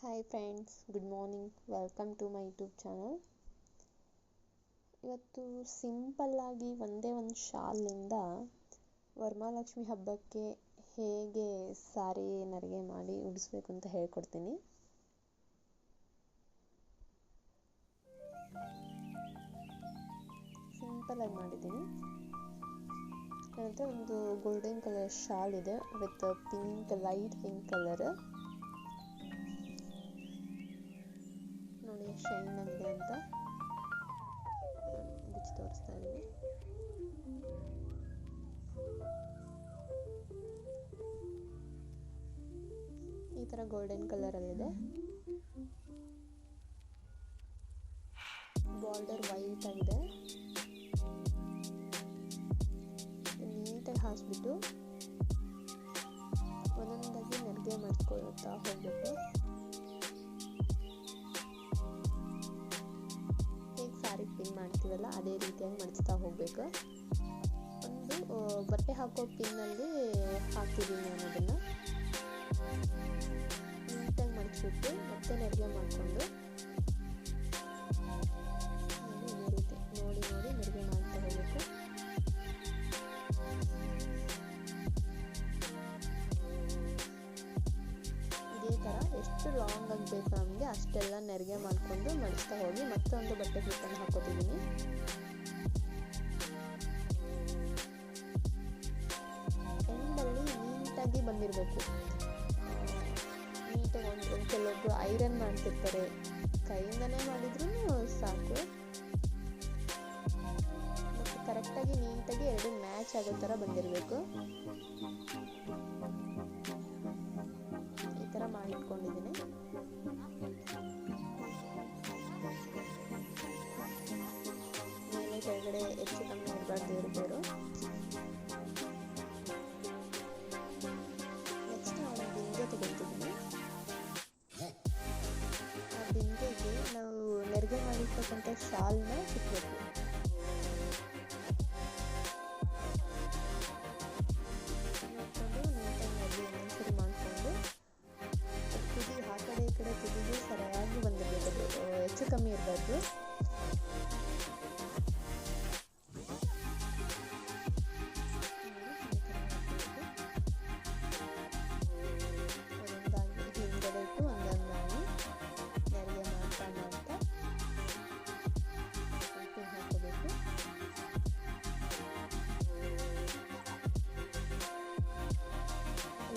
Hi friends good morning welcome to my YouTube channel ಇವತ್ತು ಸಿಂಪಲ್ಲಾಗಿ ಒಂದೇ ಒಂದು ಶಾಲಿಂದ ವರಮಹಾಲಕ್ಷ್ಮಿ ಹಬ್ಬಕ್ಕೆ ಹೇಗೆ ಸಾರಿ ನರಿಗೆ ಮಾಡಿ ಉಡಿಸ್ಬೇಕು ಅಂತ ಹೇಳ್ಕೊಡ್ತೀನಿ. ಸಿಂಪಲಾಗಿ ಮಾಡಿದ್ದೀನಿ. ಏನಂದರೆ ಒಂದು ಗೋಲ್ಡನ್ ಕಲರ್ ಶಾಲ್ ಇದೆ with pink light pink colour ನೋಡಿ ಶೈನ್ ಆಗಿದೆ ಅಂತ. ಬಿಚ್ಚಿ ತೋರಿಸ್ತಾ ಇದ್ದೀನಿ. ಈ ಥರ ಗೋಲ್ಡನ್ ಕಲರಲ್ಲಿದೆ ಬಾರ್ಡರ್ ವೈಟ್ ಆಗಿದೆ ನೀಟಾಗಿ ಹಾಸ್ಬಿಟ್ಟು ಒಂದೊಂದಾಗಿ ನೆರಿಗೆ ಮಾಡ್ಕೊಳ್ತಾ ಹೋಗ್ಬೇಕು ಮಾಡ್ತೀವಲ್ಲ ಅದೇ ರೀತಿಯಾಗಿ ಮಡಿಸ್ತಾ ಹೋಗಬೇಕು. ಒಂದು ಬಟ್ಟೆ ಹಾಕೋ ಪಿನ್ನಲ್ಲಿ ಹಾಕ್ತಿದ್ದೀನಿ ನಾನು ಅದನ್ನು. ನೀಟಾಗಿ ಮಡಿಸ್ಬಿಟ್ಟು ಮತ್ತೆ ನೆರಿಗೆ ಮಾಡಿಕೊಂಡು ಇದೇ ಥರ ಎಷ್ಟು ಲಾಂಗ್ ಆಗಿ ಬೇಕು ನಮಗೆ ಅಷ್ಟೆಲ್ಲ ನೆರಿಗೆ ಮಾಡಿಕೊಂಡು ಮಡಿಸ್ತಾ ಹೋಗಿ ಮತ್ತೊಂದು ಬಟ್ಟೆ ಕ್ಲಿಪ್ಪನ್ನು ಹಾಕೋತಿದ್ದೀನಿ ಎಂಡಲ್ಲಿ ನೀಟಾಗಿ ಬಂದಿರಬೇಕು. ನೀಟಾಗಿ ಒಂದು ಕೆಲವೊಬ್ಬರು ಐರನ್ ಮಾಡ್ತಿರ್ತಾರೆ. ಕೈಯಿಂದನೇ ಮಾಡಿದ್ರೂ ಸಾಕು. ಮತ್ತು ಕರೆಕ್ಟಾಗಿ ನೀಟಾಗಿ ಎರಡು ಮ್ಯಾಚ್ ಆಗೋ ಥರ ಬಂದಿರಬೇಕು. ಥರ ಮಾಡಿಟ್ಕೊಂಡಿದ್ದೀನಿ. ಕೆಳಗಡೆ ಹೆಚ್ಚು ಕಮ್ಮಿ ಇರಬಾರ್ದು ಇರ್ಬೋದು ನೆಕ್ಸ್ಟ್ ನಾವು ಬಿಂದೆ ತಗೊಳ್ತಿದ್ದೀನಿ. ಆ ಬಿಂದೆಗೆ ನಾವು ನೆರಿಗೆ ಮಾಡಿರ್ತಕ್ಕಂಥ ಶಾಲ್ನ ಸಿಕ್ಕಬೇಕು ಪಿನ್ ಇರಬಾರ್ದು.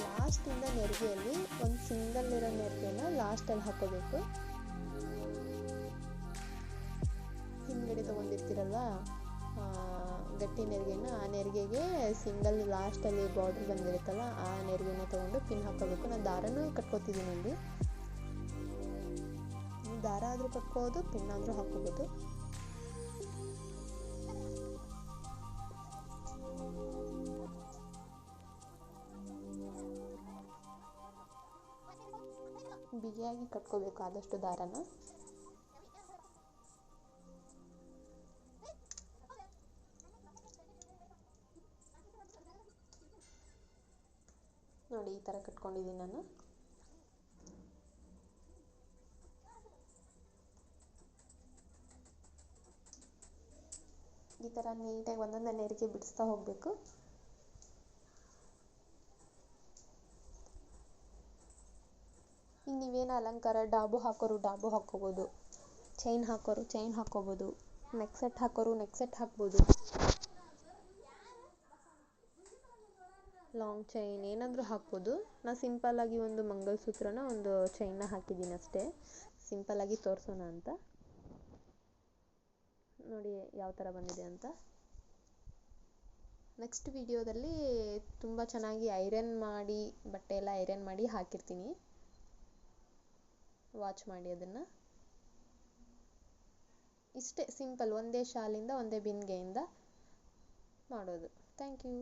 ಲಾಸ್ಟಿಂದ ನೆರಿಗೆಯಲ್ಲಿ ಒಂದು ಸಿಂಗಲ್ ಇರೋ ನೆರಿಗೆನ ಲಾಸ್ಟಲ್ಲಿ ಹಾಕೋಬೇಕು. ಗಟ್ಟಿ ನೆರಿಗೆನ ಆ ನೆರಿಗೆಗೆ ಸಿಂಗಲ್ ಲಾಸ್ಟಲ್ಲಿ ಬಾರ್ಡರ್ ಬಂದಿರುತ್ತಲ್ಲ, ಆ ನೆರಿಗೆನ ತೊಗೊಂಡು ಪಿನ್ ಹಾಕೋಬೇಕು ನಾನು ದಾರನೂ ಕಟ್ಕೋತಿದ್ದೀನಿ ಅಲ್ಲಿ. ದಾರ ಆದರೂ ಕಟ್ಕೋಬೋದು ಪಿನ್ ಆದರೂ ಹಾಕೋಬೋದು ಬಿಗಿಯಾಗಿ ಕಟ್ಕೋಬೇಕು ಆದಷ್ಟು ದಾರನ. ನೋಡಿ, ಈ ಥರ ಕಟ್ಕೊಂಡಿದ್ದೀನಿ ನಾನು. ಈ ಥರ ನೀಟಾಗಿ ಒಂದೊಂದೇ ನೆರಿಗೆ ಬಿಡಿಸ್ತಾ ಹೋಗಬೇಕು. ಈಗ ನೀವೇನು ಅಲಂಕಾರ, ಡಾಬು ಹಾಕೋರು ಡಾಬು ಹಾಕೋಬೋದು. ಚೈನ್ ಹಾಕೋರು ಚೈನ್ ಹಾಕೋಬೋದು. ನೆಕ್ಸೆಟ್ ಹಾಕೋರು ನೆಕ್ಸೆಟ್ ಹಾಕ್ಬೋದು. ಲಾಂಗ್ ಚೈನ್ ಏನಾದರೂ ಹಾಕ್ಬೋದು. ನಾ ಸಿಂಪಲ್ಲಾಗಿ ಒಂದು ಮಂಗಲಸೂತ್ರನ ಒಂದು ಚೈನ್ನ ಹಾಕಿದ್ದೀನಿ ಅಷ್ಟೇ. ಸಿಂಪಲ್ಲಾಗಿ ತೋರಿಸೋಣ ಅಂತ. ನೋಡಿ ಯಾವ ಥರ ಬಂದಿದೆ ಅಂತ. ನೆಕ್ಸ್ಟ್ ವಿಡಿಯೋದಲ್ಲಿ ತುಂಬ ಚೆನ್ನಾಗಿ ಐರನ್ ಮಾಡಿ, ಬಟ್ಟೆ ಎಲ್ಲ ಐರನ್ ಮಾಡಿ ಹಾಕಿರ್ತೀನಿ. ವಾಚ್ ಮಾಡಿ ಅದನ್ನು. ಇಷ್ಟೇ ಸಿಂಪಲ್ ಒಂದೇ ಶಾಲಿಂದ ಒಂದೇ ಬಿಂದಿಗೆಯಿಂದ ಮಾಡೋದು. Thank you